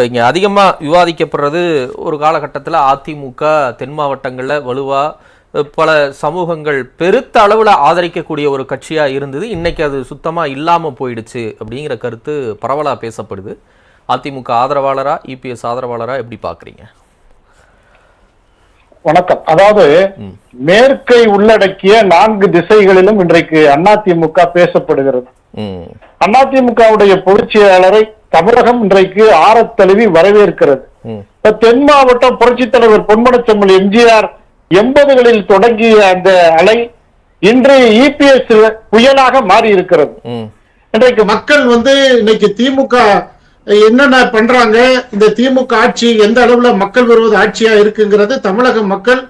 இப்போ இங்கே அதிகமாக விவாதிக்கப்படுறது ஒரு காலகட்டத்தில் அதிமுக தென் மாவட்டங்களில் வலுவாக பல சமூகங்கள் பெருத்த அளவில் ஆதரிக்கக்கூடிய ஒரு கட்சியாக இருந்தது. இன்னைக்கு அது சுத்தமாக இல்லாமல் போயிடுச்சு அப்படிங்கிற கருத்து பரவலாக பேசப்படுது. அதிமுக ஆதரவாளரா இபிஎஸ் ஆதரவாளரா எப்படி பார்க்குறீங்க வணக்கம். அதாவது மேற்கை உள்ளடக்கிய நான்கு திசைகளிலும் இன்றைக்கு அதிமுக பேசப்படுகிறது. அதிமுகவுடைய பொதுச் செயலாளரை தமிழகம் இன்றைக்கு ஆறத் தழுவி வரவேற்கிறது. இப்ப தென் மாவட்டம் புரட்சித் தலைவர் பொன்மனச்செம்மல் எம்ஜிஆர் எண்பதுகளில் தொடங்கிய அந்த அலை இன்று இபிஎஸ் புயலாக மாறி இருக்கிறது இன்றைக்கு மக்கள் வந்து இன்னைக்கு திமுக என்னென்ன பண்றாங்க இந்த திமுக ஆட்சி எந்த அளவுல மக்கள் விரோத ஆட்சியா இருக்குங்கிறது தமிழக மக்கள்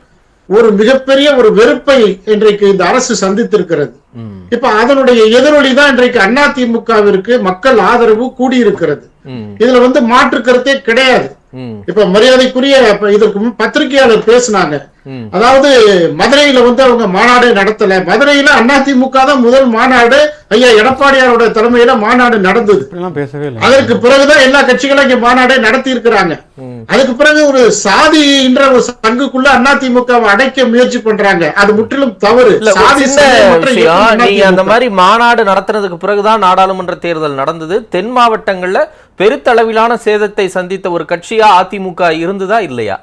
ஒரு மிகப்பெரிய ஒரு வெறுப்பை இன்றைக்கு இந்த அரசு சந்தித்திருக்கிறது. இப்ப அதனுடைய எதிரொலி தான் இன்றைக்கு அண்ணா திமுகவிற்கு மக்கள் ஆதரவு கூடியிருக்கிறது. இதுல வந்து மாற்று கருத்தே கிடையாது. இப்ப மரியாதைக்குரிய இதற்கு பத்திரிகையாளர் பேசினாங்க. அதாவது மதுரையில வந்து அவங்க மாநாடு நடத்தல. மதுரையில அதிமுக தான் முதல் மாநாடு. ஐயா எடப்பாடியாரோட தலைமையில மாநாடு நடந்தது. அதற்கு பிறகுதான் எல்லா கட்சிகளும் இங்க மாநாடை நடத்தி இருக்கிறாங்க. அதுக்கு பிறகு ஒரு சாதின்ற ஒரு சங்குக்குள்ள அதிமுகவை அடைக்க முயற்சி பண்றாங்க. அது முற்றிலும் தவறு. சாதி நீங்க அந்த அதிமுக. மாதிரி மாநாடு நடத்துனதுக்கு பிறகுதான் நாடாளுமன்ற தேர்தல் நடந்தது. தென் மாவட்டங்கள்ல பெருத்தளவிலான சேதத்தை சந்தித்த ஒரு கட்சியா அதிமுக இருந்ததா இல்லையா?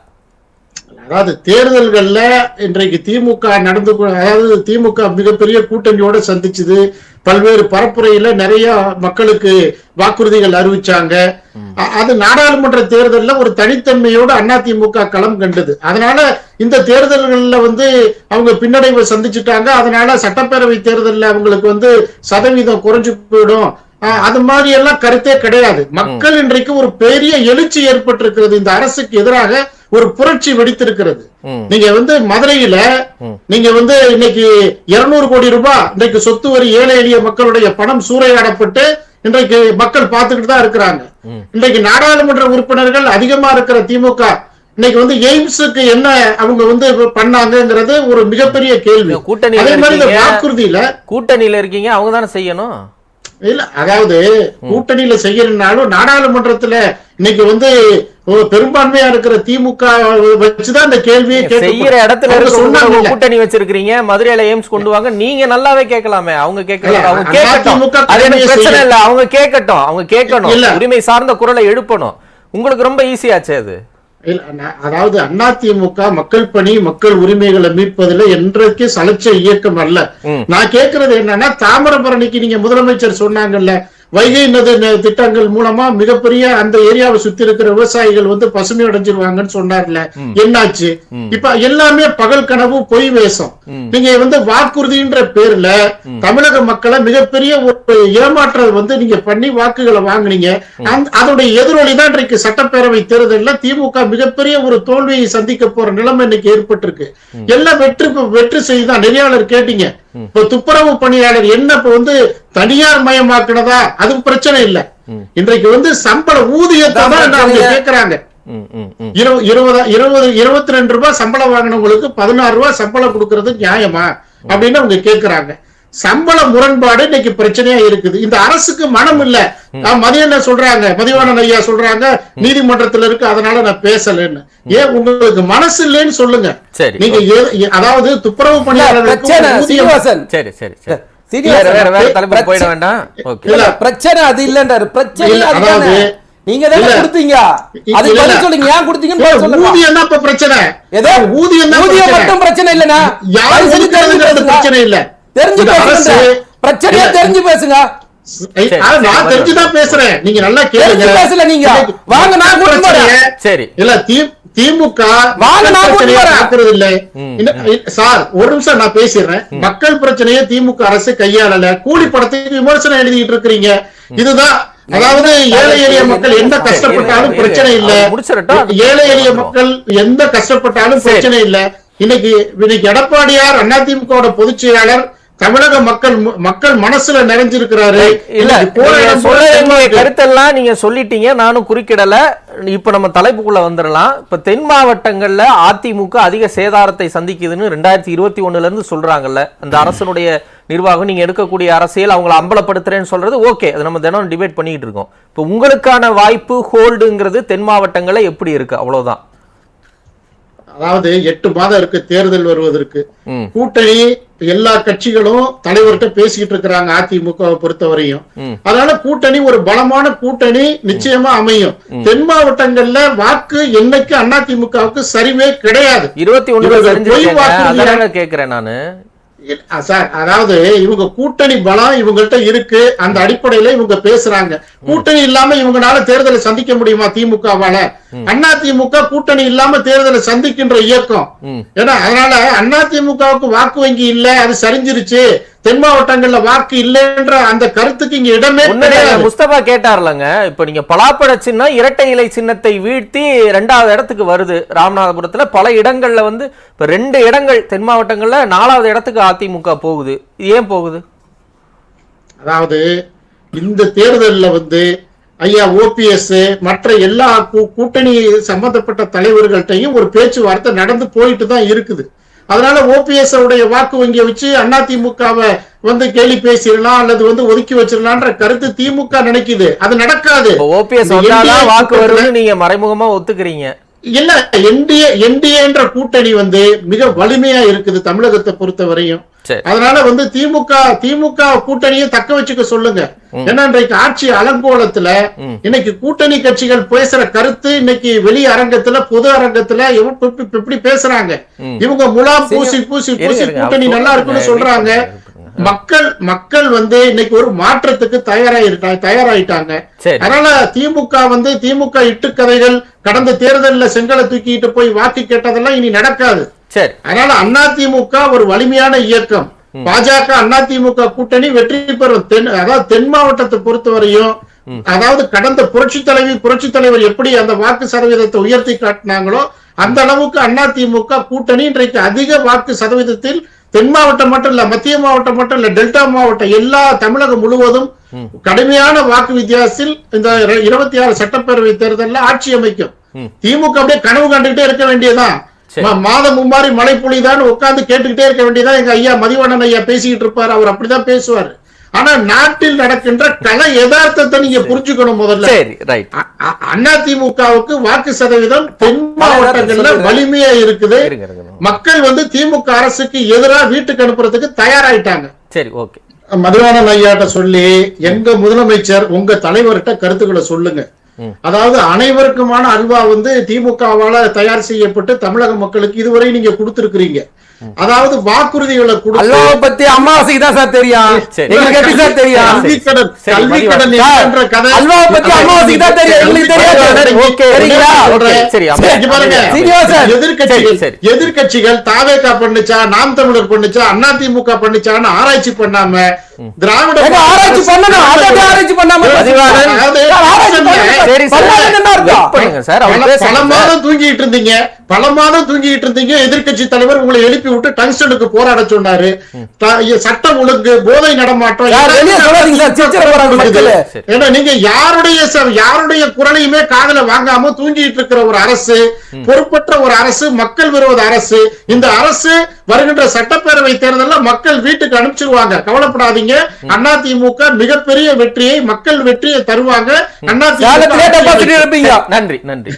அதாவது தேர்தல்கள்ல இன்றைக்கு திமுக நடந்து அதாவது திமுக மிகப்பெரிய கூட்டணியோட சந்திச்சது. பல்வேறு பரப்புரையில நிறைய மக்களுக்கு வாக்குறுதிகள் அறிவிச்சாங்க. அது நாடாளுமன்ற தேர்தல்ல ஒரு தனித்தன்மையோட அதிமுக களம் கண்டது. அதனால இந்த தேர்தல்கள்ல வந்து அவங்க பின்னடைவை சந்திச்சுட்டாங்க. அதனால சட்டப்பேரவை தேர்தல்ல அவங்களுக்கு வந்து சதவீதம் குறைஞ்சு போயிடும். அது மாதிரி எல்லாம் கருத்தே கிடையாது. மக்கள் இன்றைக்கு ஒரு பெரிய எழுச்சி ஏற்பட்டிருக்கிறது. இந்த அரசுக்கு எதிராக ஒரு புரட்சி வெடித்திருக்கிறது. நீங்க வந்து மதுரையில. நீங்க வந்து இன்னைக்கு 200 கோடி ரூபாய் இன்னைக்கு சொத்து வரி ஏழை எளிய மக்களுடைய பணம் சூறையாடப்பட்டு இன்றைக்கு மக்கள் பார்த்துக்கிட்டு தான் இருக்கிறாங்க. இன்றைக்கு நாடாளுமன்ற உறுப்பினர்கள் அதிகமா இருக்கிற திமுக இன்னைக்கு வந்து எய்ம்ஸுக்கு என்ன அவங்க வந்து பண்ணாங்கங்கிறது ஒரு மிகப்பெரிய கேள்வி அதே மாதிரி. வாக்குறுதியில கூட்டணியில இருக்கீங்க அவங்க தானே செய்யணும் இல்ல அதாவது கூட்டணியில செய்யறதுனாலும் நாடாளுமன்றத்துல இன்னைக்கு வந்து பெரும்பான்மையா இருக்கிற திமுக வச்சுதான் இந்த கேள்வியை செய்யற இடத்துல சொன்னாங்கல்ல. கூட்டணி வச்சிருக்கீங்க மதுரையில எய்ம்ஸ் கொண்டு வாங்க நீங்க நல்லாவே கேட்கலாமே. அவங்க கேட்கல இல்ல, அவங்க கேட்கட்டும். அது எனக்கு பிரச்சனை இல்ல அவங்க கேட்கட்டும் அவங்க கேட்கணும். உரிமை சார்ந்த குரலை எழுப்பணும். உங்களுக்கு ரொம்ப ஈஸியாச்சே அது? அதாவது அதிமுக மக்கள் பணி மக்கள் உரிமைகளை மீட்பதில் என்றைக்கு சலைச்ச இயக்கம் அல்ல. நான் கேட்கறது என்னன்னா தாமிரபரணிக்கு நீங்க முதலமைச்சர் சொன்னாங்கல்ல வைகை நதி திட்டங்கள் மூலமா மிகப்பெரிய அந்த ஏரியாவை சுத்தி இருக்கிற விவசாயிகள் வந்து பசுமை அடைஞ்சிருவாங்கன்னு சொன்னார்ல. என்னாச்சு? இப்ப எல்லாமே பகல் கனவு பொய் வேஷம். நீங்க வந்து வாக்குறுதின்ற பேர்ல தமிழக மக்களை மிகப்பெரிய ஒரு ஏமாற்றல் வந்து நீங்க பண்ணி வாக்குகளை வாங்குனீங்க. அதோடைய எதிரொலி தான் இன்றைக்கு சட்டப்பேரவை தேர்தல்ல திமுக மிகப்பெரிய ஒரு தோல்வியை சந்திக்க போற நிலைமை இன்னைக்கு ஏற்பட்டிருக்கு. எல்லாம் வெற்றி வெற்றி செய்துதான் நெறியாளர் கேட்டீங்க. இப்ப துப்புரவு பணியாளர் என்ன இப்ப வந்து தனியார் மயமாக்குனதா? அது பிரச்சனை இல்ல. இன்றைக்கு வந்து சம்பள ஊதியத்தை தான் அவங்க. இரு- இருபதா இருபது இருபத்தி ரெண்டு ரூபாய் சம்பளம் வாங்கினவங்களுக்கு பதினாறு ரூபாய் சம்பளம் கொடுக்கறது நியாயமா? அப்படின்னு அவங்க கேக்குறாங்க. சம்பள முரண்பாடு இன்னைக்கு பிரச்சனையா இருக்குது. இந்த அரசுக்கு மனம் இல்ல. என்ன சொல்றாங்க. மதிவானன் ஐயா சொல்றாங்க. நீதிமன்றத்துல இருக்கு. அதனால நான் பேசலன்னு. ஏன் உங்களுக்கு மனசு இல்லைன்னு சொல்லுங்க. சரி. நீங்க அதாவது துப்புரவு பணியாளர்களுக்கு பிரச்சனை அது இல்லன்றாரு. பிரச்சனை அதாவது- நீங்க தானே. கொடுத்தீங்க. பதில் சொல்லுங்க. ஏன் கொடுத்தீங்கன்னு சொல்லுங்க. ஊதியம் தான் இப்ப பிரச்சனை. ஏதோ ஊதியம் ஊதியம் பிரச்சனை. மட்டும் பிரச்சனை இல்லனா யார் ஒதுக்குறதுங்கிறது பிரச்சனை இல்ல. தெரிஞ்சு பேசுங்க. பிரச்சனையா. தெரிஞ்சு பேசுங்க. நான். தெரிஞ்சுதான் பேசுறேன். நீங்க நல்லா கேளுங்க. பேசல நீங்க. வாங்க, நான் சரி. இல்ல திமுக. பார்க்கறது இல்ல சார் ஒரு நிமிஷம் நான் பேசிடுறேன். மக்கள் பிரச்சனையை திமுக அரசு கையாளல கூலி படத்துக்கு விமர்சனம் எழுதிட்டு இருக்கிறீங்க. இதுதான் அதாவது ஏழை எளிய மக்கள் எந்த கஷ்டப்பட்டாலும் பிரச்சனை இல்ல. ஏழை எளிய. மக்கள் எந்த கஷ்டப்பட்டாலும். பிரச்சனை இல்ல. இன்னைக்கு இன்னைக்கு எடப்பாடியார் அதிமுக பொதுச் செயலாளர் தமிழக மக்கள் மக்கள் மனசுல நிறைஞ்சிருக்கிறாரு. இல்ல. கருத்தெல்லாம் நீங்க சொல்லிட்டீங்க நானும் குறுக்கிடல. இப்ப நம்ம தலைப்புக்குள்ள வந்துடலாம். இப்ப தென் மாவட்டங்கள்ல அதிமுக அதிக சேதாரத்தை சந்திக்குதுன்னு ரெண்டாயிரத்தி இருபத்தி ஒண்ணுல இருந்து சொல்றாங்கல்ல. அந்த அரசனுடைய நிர்வாகம் நீங்க எடுக்கக்கூடிய அரசியல் அவங்கள அம்பலப்படுத்துறேன்னு சொல்றது ஓகே. அது நம்ம தினம் டிபேட் பண்ணிட்டு இருக்கோம். இப்ப உங்களுக்கான வாய்ப்பு ஹோல்டுங்கிறது தென் மாவட்டங்கள்ல எப்படி இருக்கு? அவ்வளவுதான். அதாவது எட்டு மாதம் இருக்கு தேர்தல் வருவதற்கு. கூட்டணி எல்லா கட்சிகளும் தலைவர்கிட்ட பேசிக்கிட்டு இருக்கிறாங்க அதிமுகவை பொறுத்தவரையும். அதனால கூட்டணி ஒரு பலமான கூட்டணி நிச்சயமா அமையும். தென் மாவட்டங்கள்ல வாக்கு என்னைக்கு அதிமுகவுக்கு சரிவே கிடையாது. இருபத்தி அதான கேக்குறேன் நானு. சார் அதாவது இவங்க கூட்டணி பலம் இவங்கள்ட்ட இருக்கு. அந்த அடிப்படையில இவங்க பேசுறாங்க. கூட்டணி இல்லாம இவங்கனால தேர்தலை சந்திக்க முடியுமா திமுகவால? அண்ணா திமுக கூட்டணி இல்லாம தேர்தலை சந்திக்கின்ற இயக்கம். ஏன்னா அதனால அண்ணா திமுகவுக்கு வாக்கு வங்கி இல்ல அது சரிஞ்சிருச்சு. தென் மாவட்டங்கள்ல வாக்கு இல்லைன்ற அந்த கருத்துக்கு இங்க இடமே முஸ்தபா கேட்டார்லங்க. இப்ப நீங்க பலாப்பழ சின்னம் இரட்டை இலை சின்னத்தை வீழ்த்தி ரெண்டாவது இடத்துக்கு வருது. ராமநாதபுரத்துல பல இடங்கள்ல வந்து இப்ப ரெண்டு இடங்கள் தென் மாவட்டங்கள்ல நாலாவது இடத்துக்கு அதிமுக போகுது. இது ஏன் போகுது? அதாவது இந்த தேர்தல்ல வந்து ஐயா ஓபிஎஸ் மற்ற எல்லா கூட்டணி சம்பந்தப்பட்ட தலைவர்கள்ட்டையும் ஒரு பேச்சுவார்த்தை நடந்து போயிட்டு தான் இருக்குது. அதனால ஓபிஎஸ் உடைய வாக்கு வங்கியை வச்சு அதிமுகவை வந்து கேலி பேசிடலாம் அல்லது வந்து ஒதுக்கி வச்சிடலாம்ன்ற கருத்து திமுக நினைக்குது. அது நடக்காது. ஓபிஎஸ் வாக்கு வரும்னு நீங்க மறைமுகமா ஒத்துக்கிறீங்க. இல்ல என்டிஏ என்டிஏன்ற கூட்டணி வந்து மிக வலிமையா இருக்குது தமிழகத்தை பொறுத்தவரையும். சரி. அதனால வந்து திமுக திமுக கூட்டணியை தக்க வச்சுக்க சொல்லுங்க. ஏன்னா இன்றைக்கு ஆட்சி அலங்கோலத்துல இன்னைக்கு கூட்டணி கட்சிகள் பேசுற கருத்து இன்னைக்கு வெளி அரங்கத்துல பொது அரங்கத்துல எப்படி பேசுறாங்க. இவங்க முலா பூசி பூசி பூசி. கூட்டணி நல்லா இருக்குன்னு சொல்றாங்க. மக்கள் மக்கள் வந்து இன்னைக்கு ஒரு மாற்றத்துக்கு தயாராயிட்டா தயாராயிட்டாங்க. அதனால திமுக வந்து திமுக இட்டுக்கதைகள் கடந்த தேர்தல்ல செங்கலை தூக்கிட்டு போய் வாக்கு கேட்டதெல்லாம் இனி நடக்காது. அதனால அதிமுக ஒரு வலிமையான இயக்கம். பாஜக அதிமுக கூட்டணி வெற்றி பெறும். தென் அதாவது தென் மாவட்டத்தை பொறுத்தவரையும் அதாவது கடந்த புரட்சி தலைவி புரட்சி தலைவர் எப்படி அந்த வாக்கு சதவீதத்தை உயர்த்தி காட்டினாங்களோ அந்த அளவுக்கு அதிமுக கூட்டணி இன்றைக்கு அதிக வாக்கு சதவீதத்தில் தென் மாவட்டம் மட்டும் இல்ல மத்திய மாவட்டம் மட்டும் இல்ல டெல்டா மாவட்டம் எல்லா தமிழகம் முழுவதும் கடுமையான வாக்கு வித்தியாசத்தில் இந்த இர- இருபத்தி ஆறு சட்டப்பேரவை தேர்தல்ல ஆட்சி அமைக்கும். திமுக அப்படியே கனவு கண்டுகிட்டே இருக்க வேண்டியதுதான். மாதம் மும்மாரி மழை பொழிதான் உட்கார்ந்து கேட்டுக்கிட்டே இருக்க வேண்டியதான் எங்க ஐயா மதிவண்ணன் ஐயா பேசிக்கிட்டு இருப்பாரு. அவர் அப்படிதான் பேசுவாரு. ஆனா நாட்டில் நடக்கின்ற கல யதார்த்தத்தை நீங்க புரிஞ்சுக்கணும் முதல்ல. சரி ரைட் அ- அ- அதிமுகவுக்கு வாக்கு சதவீதம் தென் மாவட்டங்கள்ல வலிமையா இருக்குது. மக்கள் வந்து திமுக அரசுக்கு எதிரா வீட்டுக்கு அனுப்புறதுக்கு தயாராயிட்டாங்க. சரி ஓகே. மதுவானன் ஐயாட்ட சொல்லி எங்க முதலமைச்சர் உங்க தலைவர்கிட்ட கருத்துக்களை சொல்லுங்க. அதாவது அனைவருக்குமான அல்வா வந்து திமுகவால தயார் செய்யப்பட்டு தமிழக மக்களுக்கு இதுவரை நீங்க கொடுத்திருக்கிறீங்க அதாவது வாக்குறுதிகளை கொடுத்து அல்வாவை பத்தி அம்மாவாசைக்கு தான் சார் தெரியும் சரி. எங்களுக்கு எப்படி சார் தெரியும் கல்வி கடன் சரி, கல்வி மதிவாணன். கடன் சார், இல்லைன்ற கதை அல்வாவை பத்தி அம்மாவாசைக்கு தான் தெரியும் எங்களுக்கு தெரியாது மதிவாணன், ஓகே, சரிங்களா? சொல்றேன். சரி, சரி, அமைதி- பாருங்க. சீனிவாசன். எதிர்க்கட்சிகள் சரி, எதிர்க்கட்சிகள் தாவேகா பண்ணுச்சா நாம் தமிழர் பண்ணுச்சா அதிமுக பண்ணுச்சான்னு ஆராய்ச்சி பண்ணாம திராவிட ஆராய்ச்சி பண்ணணும் ஆராய்ச்சி பண்ணாம மதிவாணன். அதாவது சார், ஆராய்ச்சி பண்ணணும். சரி சார் பண்ணாதது என்ன பண்ணுங்க சார் பல- மாதம் தூங்கிட்டு இருந்தீங்க. பல மாதம் தூங்கிட்டு இருந்தீங்க. எதிர்க்கட்சி தலைவர் உங்களை எழுப்பி விட்டு டங்ஸ்டனுக்கு போராட சொன்னாரு. சட்டம் ஒழுங்கு போதை நடமாட்டம். ஏன்னா நீங்க யாருடைய யாருடைய குரலையுமே காதுல வாங்காம தூங்கிட்டு இருக்கிற ஒரு அரசு பொறுப்பற்ற ஒரு அரசு மக்கள் விரோத அரசு இந்த அரசு வருகின்ற சட்டப்பேரவை தேர்தல்ல மக்கள் வீட்டுக்கு அனுப்பிச்சிருவாங்க. கவலைப்படாதீங்க. அதிமுக மிகப்பெரிய வெற்றியை மக்கள் வெற்றியை தருவாங்க. இருப்பீங்க. நன்றி நன்றி.